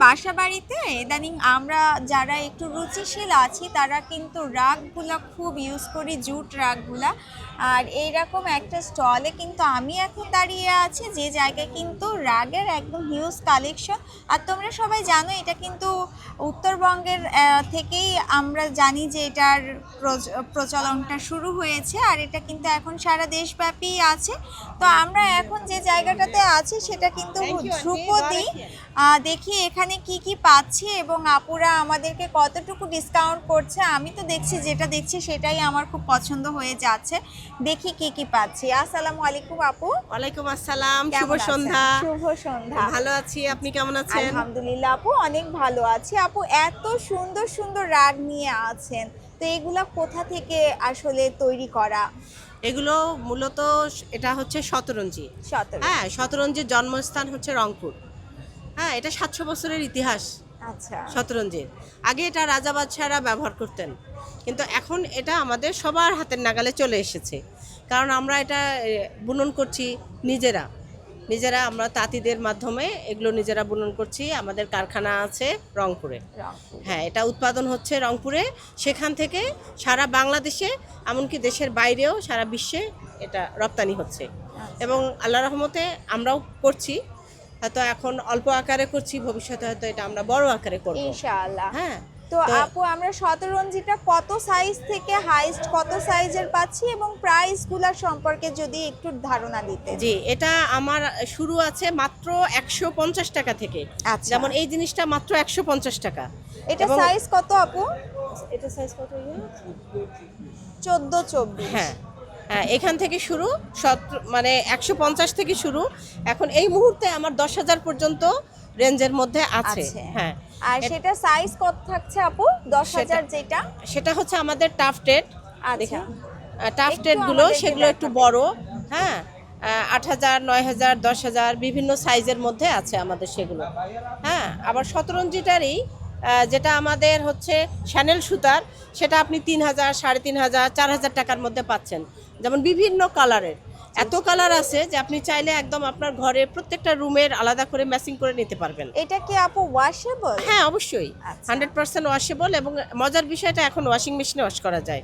বাসা বাড়িতে ইদানিং আমরা যারা একটু রুচিশীল আছি তারা কিন্তু রাগগুলা খুব ইউজ করি জুট রাগগুলা। আর এইরকম একটা স্টলে কিন্তু আমি এখন দাঁড়িয়ে আছি যে জায়গায় কিন্তু রাগের একদম হিউজ কালেকশন আর তোমরা সবাই জানো এটা কিন্তু উত্তরবঙ্গের থেকেই আমরা জানি যে এটার প্রচ- প্রচলনটা শুরু হয়েছে আর এটা কিন্তু এখন সারা দেশব্যাপী আছে। তো আমরা এখন যে জায়গাটাতে আছি সেটা কিন্তু ধ্রুপদী। দেখি এখানে কি কি পাচ্ছি এবং আপুরা আমাদেরকে কতটুকু ডিসকাউন্ট করছে আমি তো দেখছি যেটা দেখছি সেটাই আমার খুব পছন্দ হয়ে যাচ্ছে। দেখি কি কি পাচ্ছি। আসসালামু আলাইকুম আপু। ওয়ালাইকুম আসসালাম শুভ সন্ধ্যা। শুভ সন্ধ্যা। ভালো আছি আপনি কেমন আছেন? আলহামদুলিল্লাহ আপু অনেক ভালো আছি। আপু এত সুন্দর সুন্দর রাগ নিয়ে আছেন। তো এগুলা কোথা থেকে আসলে তৈরি করা? এগুলো মূলত এটা হচ্ছে শতরঞ্জি। হ্যাঁ শতরঞ্জির জন্মস্থান হচ্ছে রংপুর। হ্যাঁ এটা সাতশো বছরের ইতিহাস। আচ্ছা। শতরঞ্জির। আগে এটা রাজা বাদশাহরা ব্যবহার করতেন। কিন্তু এখন এটা আমাদের সবার হাতের নাগালে চলে এসেছে। কারণ আমরা এটা বুনন করছি নিজেরা। নিজেরা আমরা তাঁতিদের মাধ্যমে এগুলো নিজেরা বুনন করছি। আমাদের কারখানা আছে রংপুরে। হ্যাঁ এটা উৎপাদন হচ্ছে রংপুরে। সেখান থেকে সারা বাংলাদেশে এমনকি দেশের বাইরেও সারা বিশ্বে এটা রপ্তানি হচ্ছে। এবং আল্লাহ রহমতে আমরাও করছি। হয়তো এখন অল্প আকারে করছি ভবিষ্যতে হয়তো এটা আমরা বড় আকারে করব। ইনশাআল্লাহ। হ্যাঁ তো আপু আমরা শতরঞ্জিটা কত সাইজ থেকে হাইস্ট কত সাইজের পাচ্ছি এবং প্রাইসগুলোর সম্পর্কে যদি একটু ধারণা দিতে জি এটা আমার শুরু আছে মাত্র একশো পঞ্চাশ টাকা থেকে। আচ্ছা। যেমন এই জিনিসটা মাত্র একশো পঞ্চাশ টাকা। এটা সাইজ কত আপু? এটা সাইজ কত চোদ্দ চব্বিশ। হ্যাঁ হ্যাঁ। এখান থেকে শুরু সত- মানে একশো পঞ্চাশ থেকে শুরু। এখন এই মুহূর্তে আমার দশ হাজার পর্যন্ত রেঞ্জের মধ্যে আছে। হ্যাঁ। আর সেটা সাইজ কত থাকছে আপু? দশ হাজার যেটা? সেটা হচ্ছে আমাদের টাফ টেট আচ্ছা। টাফ টেটগুলো সেগুলো একটু। বড়। হ্যাঁ। আট হাজার নয় হাজার দশ হাজার বিভিন্ন সাইজের মধ্যে আছে আমাদের সেগুলো। হ্যাঁ আবার শতরঞ্জিটারই যেটা আমাদের হচ্ছে শ্যানেল সুতার, সেটা আপনি তিন হাজার, সাড়ে তিন হাজার, চার হাজার টাকার মধ্যে পাচ্ছেন। যেমন বিভিন্ন কালারের এত কালার আছে যে আপনি চাইলে একদম আপনার ঘরে প্রত্যেকটা রুমের আলাদা করে ম্যাচিং করে নিতে পারবেন। এটা কি আপু ওয়াশেবল হ্যাঁ অবশ্যই। হান্ড্রেড পার্সেন্ট ওয়াশেবল এবং মজার বিষয়টা এখন ওয়াশিং মেশিনে ওয়াশ করা যায়।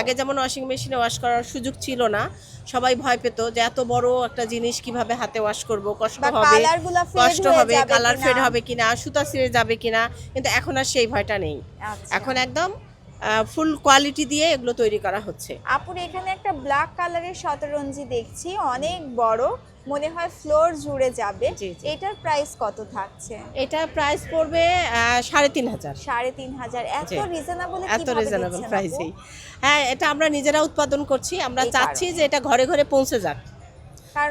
আগে যেমন ওয়াশিং মেশিনে ওয়াশ করার সুযোগ ছিল না সবাই ভয় পেত যে এত বড় একটা জিনিস কীভাবে হাতে ওয়াশ করব কষ্ট হবে কালারগুলো ফেড কষ্ট হবে কালার ফেড হবে কিনা সুতা ছিঁড়ে যাবে কিনা কিন্তু এখন আর সেই ভয়টা নেই। আচ্ছা। এখন একদম ফুল কোয়ালিটি দিয়ে এগুলো তৈরি করা হচ্ছে। আপুর এখানে একটা ব্ল্যাক কালারের শতরঞ্জি দেখছি অনেক বড় মনে হয় ফ্লোর জুড়ে যাবে। এটার প্রাইস কত থাকছে? এটা প্রাইস পড়বে সাড়ে তিন হাজার। সাড়ে তিন হাজার। এত। রিজনেবল এত রিজনেবল প্রাইসেই হ্যাঁ এটা আমরা নিজেরা উৎপাদন করছি আমরা চাচ্ছি যে এটা ঘরে ঘরে পৌঁছে যাক।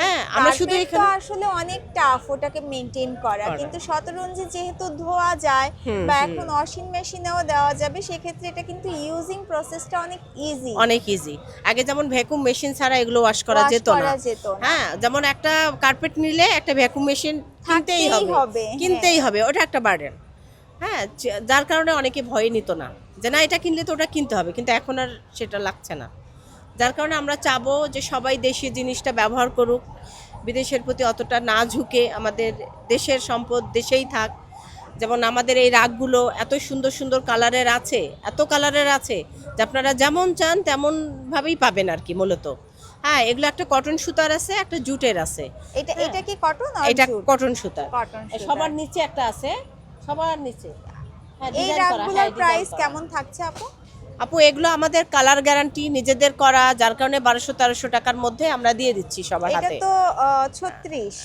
হ্যাঁ, আমরা শুধু এখানে- আসলে অনেক টাফ ওটাকে মেনটেন করা। কিন্তু শতরঞ্জি যেহেতু ধোয়া যায় বা এখন ওয়াশিং মেশিনেও দেওয়া যাবে সেক্ষেত্রে এটা কিন্তু ইউজিং প্রসেসটা অনেক ইজি অনেক ইজি আগে যেমন ভ্যাকুম মেশিন ছাড়া এগুলো ওয়াশ করা যেত না। হ্যাঁ যেমন একটা কার্পেট নিলে একটা ভ্যাকুম মেশিন কিনতেই হবে, হ্যাঁ। কিনতেই হবে ওটা একটা বার্ডেন হ্যাঁ যার কারণে অনেকে ভয় নিত না। যে না এটা কিনলে তো ওটা কিনতে হবে। কিন্তু এখন আর সেটা লাগছে না। যার কারণে আমরা চাবো যে সবাই দেশি জিনিসটা ব্যবহার করুক। বিদেশের প্রতি অতটা না ঝুঁকে আমাদের দেশের সম্পদ দেশেই থাক। যেমন আমাদের এই রাগগুলো এত সুন্দর সুন্দর কালারের আছে এত কালারের আছে যে আপনারা যেমন চান তেমনভাবেই পাবেন আর কি মূলত। হ্যাঁ এগুলো একটা কটন সুতার আছে একটা জুটের আছে। এটা হ্যাঁ। এটা কি কটন এটা কটন সুতার। সবার নিচে একটা আছে সবার নিচে। হ্যাঁ, এই হ্যাঁ, রাগগুলোর প্রাইস কেমন থাকছে আপু? আপু এগুলো আমাদের কালার গ্যারান্টি নিজেদের করা যার কারণে বারোশো তেরোশো টাকার মধ্যে আমরা দিয়ে দিচ্ছি সবার এটা হাতে। তো ছত্রিশ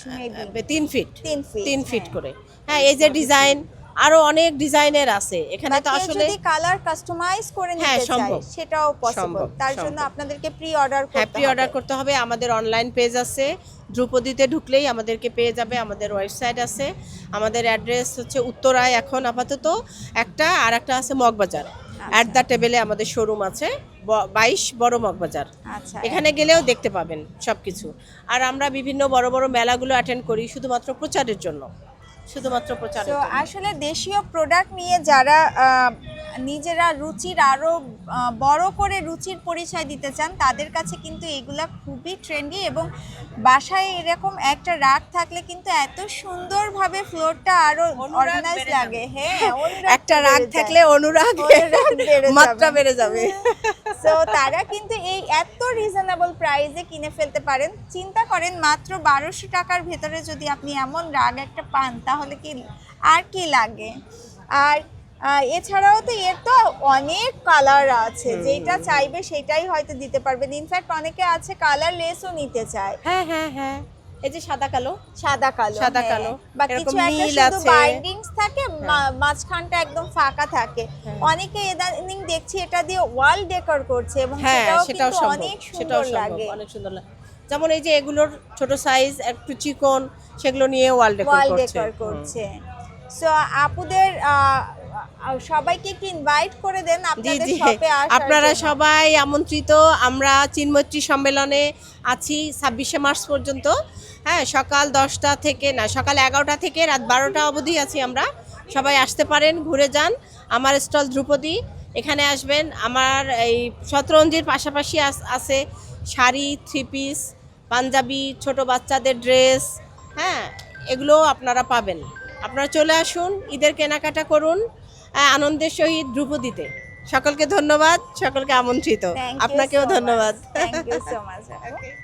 তিন ফিট তিন ফিট তিন ফিট হ্যাঁ। করে। হ্যাঁ এই যে ডিজাইন আরও অনেক ডিজাইনের আছে। এখানে তো আসলে যদি কালার কাস্টমাইজ করে হ্যাঁ, নিতে সম্ভব। সেটাও পসিবল সম্ভব, তার জন্য আপনাদেরকে প্রি অর্ডার হ্যাঁ করতে প্রি অর্ডার করতে হবে। আমাদের অনলাইন পেজ আছে। ধ্রুপদীতে ঢুকলেই আমাদেরকে পেয়ে যাবে। আমাদের ওয়েবসাইট আছে। আমাদের অ্যাড্রেস হচ্ছে উত্তরায় এখন আপাতত একটা আর একটা আছে মগবাজার। অ্যাট দ্য টেবিলে আমাদের শোরুম আছে বাইশ বড় মগবাজার। আচ্ছা। এখানে গেলেও দেখতে পাবেন সব কিছু আর আমরা বিভিন্ন বড় বড় মেলাগুলো অ্যাটেন্ড করি শুধুমাত্র প্রচারের জন্য। শুধুমাত্র প্রচারের তো আসলে দেশীয় প্রোডাক্ট নিয়ে যারা নিজেরা রুচির আরও বড় করে রুচির পরিচয় দিতে চান তাদের কাছে কিন্তু এগুলা খুবই ট্রেন্ডি এবং বাসায় এরকম একটা রাগ থাকলে কিন্তু এত সুন্দরভাবে ফ্লোরটা আরও অনুরাগ অর্গানাইজ লাগে। হ্যাঁ একটা রাগ থাকলে অনুরাগ মাত্রা বেড়ে যাবে। সো তারা কিন্তু এই এত রিজনেবল প্রাইসে কিনে ফেলতে পারেন। চিন্তা করেন মাত্র বারোশো টাকার ভেতরে যদি আপনি এমন রাগ একটা পান তাহলে কি আর কি লাগে? আর এছাড়াও তো এর তো অনেক কালার আছে। যেটা চাইবে সেটাই হয়তো দিতে পারবেন। ইনফ্যাক্ট অনেকে আছে কালার লেসও নিতে চায়। হ্যাঁ হ্যাঁ হ্যাঁ। এই যে সাদা কালো? সাদা কালো সাদা হ্যাঁ। কালো। বা কিছু একটা শুধু বাইন্ডিংস থাকে মা- মাঝখানটা একদম ফাঁকা থাকে। হ্যাঁ। অনেকে ইদানিং দেখছি এটা দিয়ে ওয়াল ডেকোর করছে এবং হ্যাঁ সেটাও কিন্তু অনেক সুন্দর লাগে। অনেক সুন্দর লাগে। যেমন এই যে এগুলোর ছোট সাইজ একটু চিকন সেগুলো নিয়ে ওয়াল ডেকোর করছে। সো আপুদের সবাইকে একটু ইনভাইট করে দেন আপনাদের শপে আসার আপনারা সবাই আমন্ত্রিত আমরা চিনমৈত্রী সম্মেলনে আছি ছাব্বিশে মার্চ পর্যন্ত। হ্যাঁ সকাল দশটা থেকে না সকাল এগারোটা থেকে রাত বারোটা অবধি আছি আমরা। সবাই আসতে পারেন ঘুরে যান। আমার স্টল ধ্রুপদী এখানে আসবেন। আমার এই শতরঞ্জির পাশাপাশি আছে শাড়ি থ্রি পিস পাঞ্জাবি ছোট বাচ্চাদের ড্রেস হ্যাঁ এগুলো আপনারা পাবেন। আপনারা চলে আসুন ঈদের কেনাকাটা করুন আনন্দের সহিত ধ্রুপদীতে। সকলকে ধন্যবাদ সকলকে আমন্ত্রিত। আপনাকেও. ধন্যবাদ।